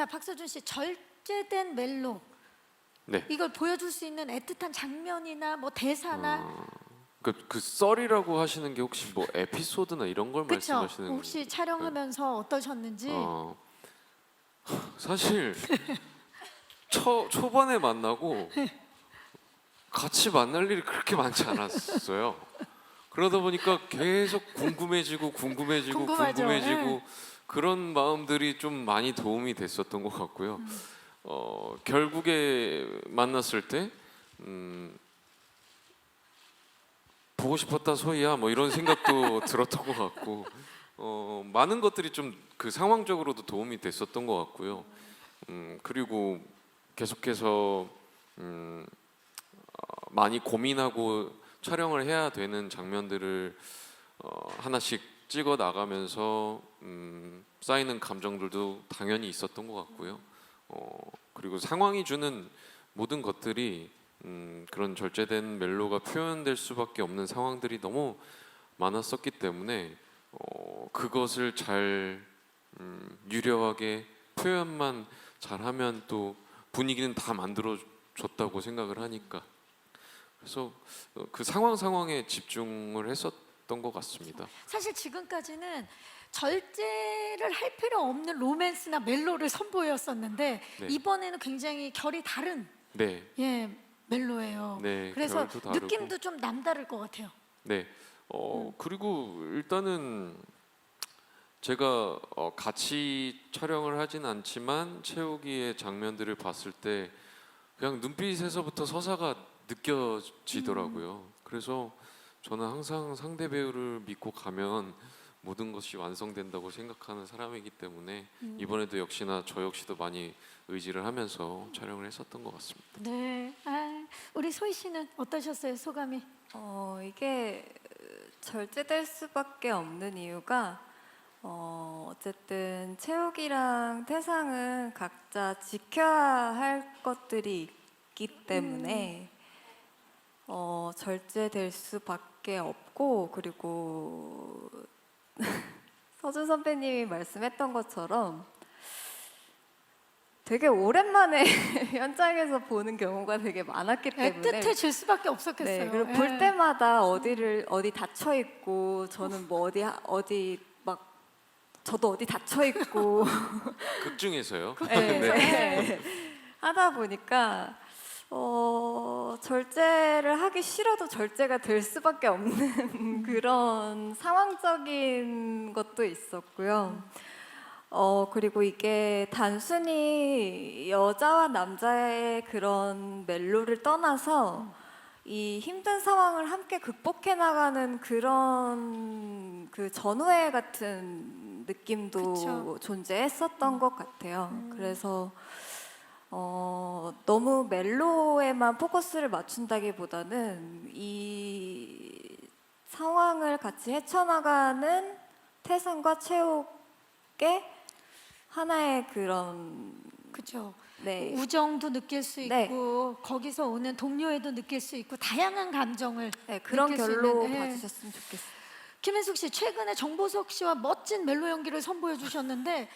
자 박서준 씨 절제된 멜로 네. 이걸 보여줄 수 있는 애틋한 장면이나 뭐 대사나 그, 그 썰이라고 하시는 게 혹시 뭐 에피소드나 이런 걸 그렇죠. 말씀하시는 혹시 촬영하면서 어떠셨는지 어, 사실 초 초반에 만나고 같이 만날 일이 그렇게 많지 않았어요. 그러다 보니까 계속 궁금해지고 궁금해지고 궁금하죠. 궁금해지고 예. 그런 마음들이 좀 많이 도움이 됐었던 것 같고요. 음. 어, 결국에 만났을 때 음, 보고 싶었다 소희야 뭐 이런 생각도 들었던 것 같고 어, 많은 것들이 좀 그 상황적으로도 도움이 됐었던 것 같고요. 음, 그리고 계속해서 음, 어, 많이 고민하고 촬영을 해야 되는 장면들을 어, 하나씩 찍어 나가면서 음, 쌓이는 감정들도 당연히 있었던 것 같고요. 어, 그리고 상황이 주는 모든 것들이 음, 그런 절제된 멜로가 표현될 수밖에 없는 상황들이 너무 많았었기 때문에 어, 그것을 잘 음, 유려하게 표현만 잘하면 또 분위기는 다 만들어 줬다고 생각을 하니까 그래서 어, 그 상황 상황에 집중을 했었던 것 같습니다. 사실 지금까지는 절제를 할 필요 없는 로맨스나 멜로를 선보였었는데 네. 이번에는 굉장히 결이 다른 네, 예 멜로예요. 네, 그래서 결도. 느낌도 좀 남다를 것 같아요. 네. 어 그리고 일단은 제가 어, 같이 촬영을 하진 않지만 채우기의 장면들을 봤을 때 그냥 눈빛에서부터 서사가 느껴지더라고요. 그래서 저는 항상 상대 배우를 믿고 가면 모든 것이 완성된다고 생각하는 사람이기 때문에 이번에도 역시나 저 역시도 많이 의지를 하면서 촬영을 했었던 것 같습니다. 네. 아, 우리 소희 씨는 어떠셨어요? 소감이? 어, 이게 절제될 수밖에 없는 이유가 어, 어쨌든 채욱이랑 태상은 각자 지켜야 할 것들이 있기 때문에 어, 절제될 수밖에 없고 그리고 서준 선배님이 말씀했던 것처럼 되게 오랜만에 현장에서 보는 경우가 되게 많았기 때문에 애틋해질 수밖에 없었겠어요. 네, 그리고 예. 볼 때마다 어디를 어디 다쳐 있고 저는 뭐 어디 하- 어디 막 저도 어디 다쳐 있고 극 중에서요. 네, 네. 네. 하다 보니까 어, 절제를 하기 싫어도 절제가 될 수밖에 없는 그런 상황적인 것도 있었고요. 어, 그리고 이게 단순히 여자와 남자의 그런 멜로를 떠나서 이 힘든 상황을 함께 극복해 나가는 그런 그 전우회 같은 느낌도 그쵸. 존재했었던 것 같아요. 그래서 어, 너무 멜로에만 포커스를 맞춘다기보다는 이 상황을 같이 헤쳐나가는 태산과 채옥의 하나의 그런 그렇죠. 네 우정도 느낄 수 네. 있고 거기서 오는 동료애도 느낄 수 있고 다양한 감정을 네, 그런 느낄 수 결로 있는, 네. 봐주셨으면 좋겠어요. 김현숙 씨 최근에 정보석 씨와 멋진 멜로 연기를 선보여 주셨는데